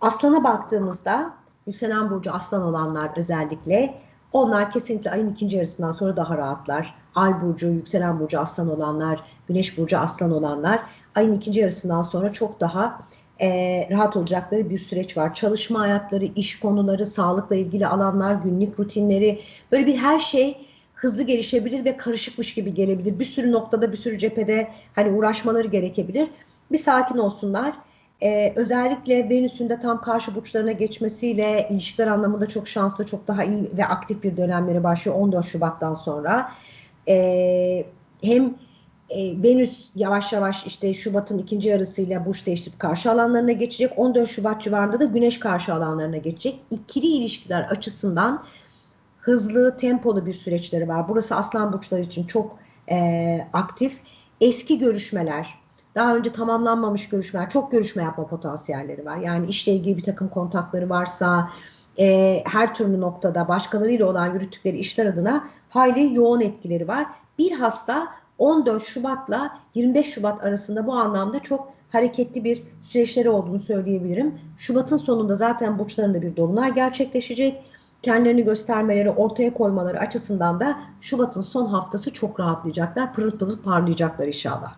Aslan'a baktığımızda yükselen burcu aslan olanlar özellikle onlar kesinlikle ayın ikinci yarısından sonra daha rahatlar. Ay burcu, yükselen burcu aslan olanlar, güneş burcu aslan olanlar ayın ikinci yarısından sonra çok daha e, rahat olacakları bir süreç var. Çalışma hayatları, iş konuları, sağlıkla ilgili alanlar, günlük rutinleri böyle bir her şey hızlı gelişebilir ve karışıkmış gibi gelebilir. Bir sürü noktada, bir sürü cephede hani uğraşmaları gerekebilir. Bir sakin olsunlar. Ee, özellikle Venüs'ün de tam karşı burçlarına geçmesiyle ilişkiler anlamında çok şanslı, çok daha iyi ve aktif bir dönemleri başlıyor 14 Şubat'tan sonra. Ee, hem e, Venüs yavaş yavaş işte Şubat'ın ikinci yarısıyla burç değiştirip karşı alanlarına geçecek. 14 Şubat civarında da Güneş karşı alanlarına geçecek. İkili ilişkiler açısından hızlı, tempolu bir süreçleri var. Burası aslan burçları için çok e, aktif. Eski görüşmeler, daha önce tamamlanmamış görüşmeler, çok görüşme yapma potansiyelleri var. Yani işle ilgili bir takım kontakları varsa, e, her türlü noktada başkalarıyla olan yürüttükleri işler adına hayli yoğun etkileri var. Bir hasta 14 Şubat'la 25 Şubat arasında bu anlamda çok hareketli bir süreçleri olduğunu söyleyebilirim. Şubat'ın sonunda zaten burçlarında bir dolunay gerçekleşecek. Kendilerini göstermeleri, ortaya koymaları açısından da Şubat'ın son haftası çok rahatlayacaklar. Pırıl pırıl parlayacaklar inşallah.